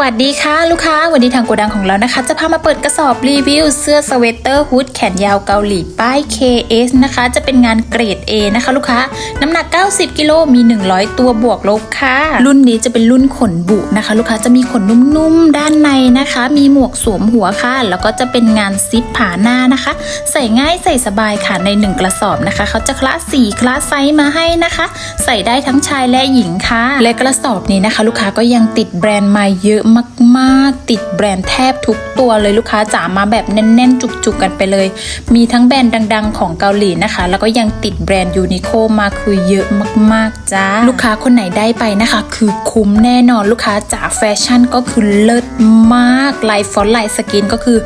วัสดีค่ะลูกค้า วันนี้ทางโกดังของเรานะคะ จะพามาเปิดกระสอบรีวิว เสื้อสเวตเตอร์ฮูดแขนยาวเกาหลีป้าย KS นะคะ จะเป็นงานเกรด A นะคะ ลูกค้า น้ำหนัก 90 กิโลมี 100 ตัวบวกลบค่ะ รุ่นนี้จะเป็นรุ่นขนบุนะคะ ลูกค้าจะมีขนนุ่มๆ ด้านในนะคะ มีหมวกสวมหัวค่ะ แล้วก็จะเป็นงานซิปผาหน้านะคะ ใส่ง่ายใส่สบายค่ะใน 1 กระสอบนะคะเขาจะคละสีคละไซส์มาให้นะคะ ใส่ได้ทั้งชายและหญิงค่ะ และกระสอบนี้นะคะ ลูกค้าก็ยังติดแบรนด์มาเยอะมากๆ ติดแบรนด์แทบทุกตัวเลยลูกค้าจ๋ามาแบบแน่นๆ จุกๆกันไปเลย มีทั้งแบรนด์ดัง ๆ ของเกาหลีนะคะ แล้วก็ยังติดแบรนด์ยูนิโคมาคือเยอะมากๆจ้าลูกค้าคนไหนได้ไปนะคะ คือคุ้มแน่นอนลูกค้าจ๋าแฟชั่นก็คือเลิศมากลายฟอนต์ลายสกินก็คือ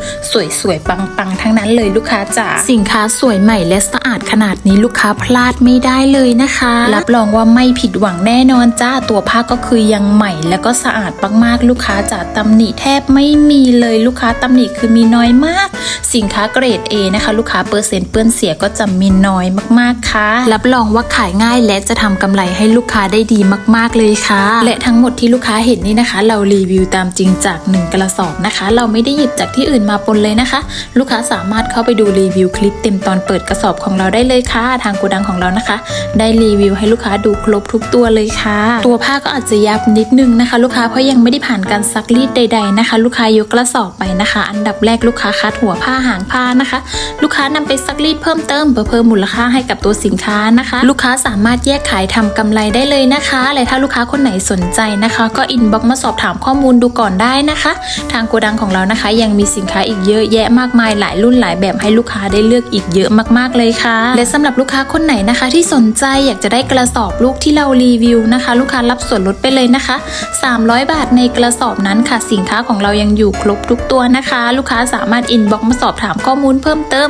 สวยๆปังๆ ทั้งนั้นเลยลูกค้าจ๋าสินค้าสวยใหม่และสะอาดขนาดนี้ลูกค้าพลาดไม่ได้เลยนะคะ รับรองว่าไม่ผิดหวังแน่นอนจ้าตัวผ้าก็คือยังใหม่แล้วก็สะอาดมากๆลูกค้าจ๋าตำหนิแทบไม่มีเลยลูกค้าตำหนิคือมีน้อยมาก สินค้าเกรด A นะคะ ลูกค้าเปอร์เซ็นต์เปื้อนเสียก็จะมีน้อยมากๆค่ะ รับรองว่าขายง่ายและจะทำกำไรให้ลูกค้าได้ดีมาก ๆเลยค่ะ และทั้งหมดที่ลูกค้าเห็นนี่นะคะ เรารีวิวตามจริงจาก 1 กระสอบนะคะ เราไม่ได้หยิบจากที่อื่นมาปนเลยนะคะ ลูกค้าสามารถเข้าไปดูรีวิวคลิปเต็มตอนเปิดกระสอบของเราได้เลยค่ะ ทางโกดังของเรานะคะ ได้รีวิวให้ลูกค้าดูครบทุกตัวเลยค่ะ ตัวผ้าก็อาจจะยับนิดนึงนะคะ ลูกค้าเพราะยังไม่ได้ผ่านการซักรีดใด ๆนะคะ ลูกค้ายกกระสอบไปนะคะ อันดับแรกลูกค้าคัดหัวผ้าหางผ้านะคะ ลูกค้านำไปซักรีดเพิ่มเติมเพื่อเพิ่มมูลค่าให้กับตัวสินค้านะคะ ลูกค้าสามารถแยกขายทำกำไรได้เลยนะคะและถ้าลูกค้าคนไหนสนใจนะคะ ก็อินบ็อกมาสอบถามข้อมูลดูก่อนได้นะคะ ทางโกดังของเรานะคะ ยังมีสินค้าอีกเยอะแยะมากมายหลายรุ่นหลายแบบให้ลูกค้าได้เลือกอีกเยอะมากๆเลยค่ะ และสำหรับลูกค้าคนไหนนะคะ ที่สนใจอยากจะได้กระสอบลูกที่เรารีวิวนะคะ ลูกค้ารับส่วนลดไปเลยนะคะ 300 บาทในกระสอบนั้นค่ะสินค้าของเรายังอยู่ครบทุกตัวนะคะ ลูกค้าสามารถอินบ็อกมาสอบถามข้อมูลเพิ่มเติม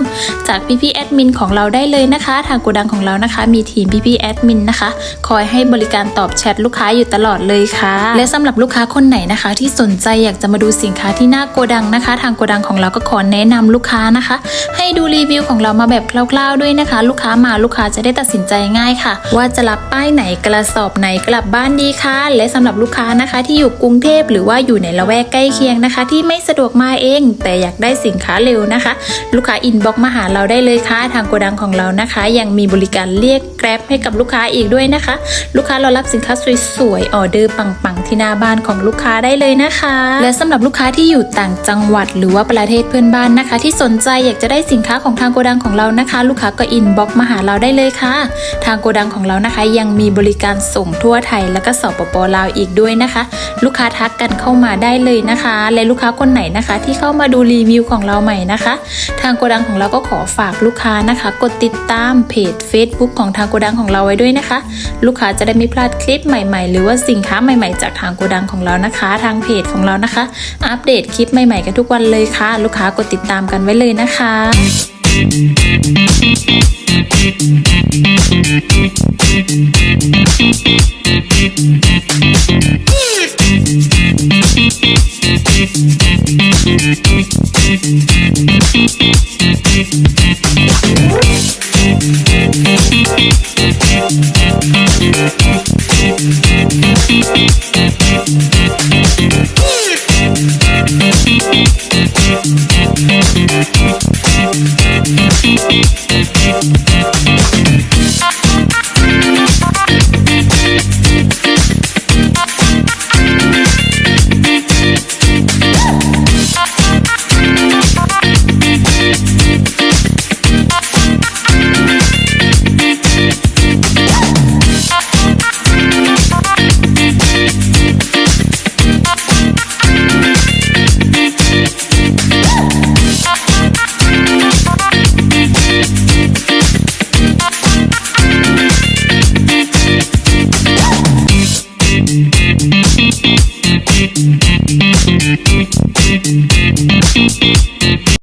จากพี่พี่ๆแอดมินของเราได้เลยนะคะ ทางโกดังของเรานะคะ มีทีมพี่พี่ๆแอดมินนะคะ คอยให้บริการตอบแชทลูกค้าอยู่ตลอดเลยค่ะ และสำหรับลูกค้าคนไหนนะคะ ที่สนใจอยากจะมาดูสินค้าที่หน้าโกดังนะคะ ทางโกดังของเราก็ขอแนะนำลูกค้านะคะ ดูรีวิวของเรามาแบบคร่าวๆด้วยนะคะ ลูกค้ามาลูกค้าจะได้ตัดสินใจง่ายค่ะ ว่าจะรับป้ายไหนกระสอบไหนกลับบ้านดีคะและสำหรับลูกค้านะคะที่อยู่กรุงเทพหรือว่าอยู่ในละแวกใกล้เคียงนะคะ ที่ไม่สะดวกมาเอง แต่อยากได้สินค้าเร็วนะคะ ลูกค้าอินบ็อกมาหาเราได้เลยค่ะทางโกดังของเรานะคะ ยังมีบริการเรียกแกร็บให้กับลูกค้าอีกด้วยนะคะ ลูกค้าเรารับสินค้าสวยๆออเดอร์ปังๆที่หน้าบ้านของลูกค้าได้เลยนะคะ และสำหรับลูกค้าที่อยู่ต่างจังหวัด หรือว่าประเทศเพื่อนบ้านนะคะ ที่สนใจอยากจะได้สินนค้าของทางโกดังของเรานะคะ ลูกค้าก็อินบ็อกมาหาเราได้เลยค่ะ ทางโกดังของเรานะคะ ยังมีบริการส่งทั่วไทยแล้วก็สปปลาวอีกด้วยนะคะ ลูกค้าทักกันเข้ามาได้เลยนะคะ และลูกค้าคนไหนนะคะ ที่เข้ามาดูรีวิวของเราใหม่นะคะ ทางโกดังของเราก็ขอฝากลูกค้านะคะ กดติดตามเพจ Facebook ของทางโกดังของเราไว้ด้วยนะคะ ลูกค้าจะได้ไม่พลาดคลิปใหม่ๆ หรือว่าสินค้าใหม่ๆ จากทางโกดังของเรานะคะ ทางเพจของเรานะคะ อัปเดตคลิปใหม่ๆกันทุกวันเลยค่ะ ลูกค้ากดติดตามกันไว้เลยนะคะ Thank Thank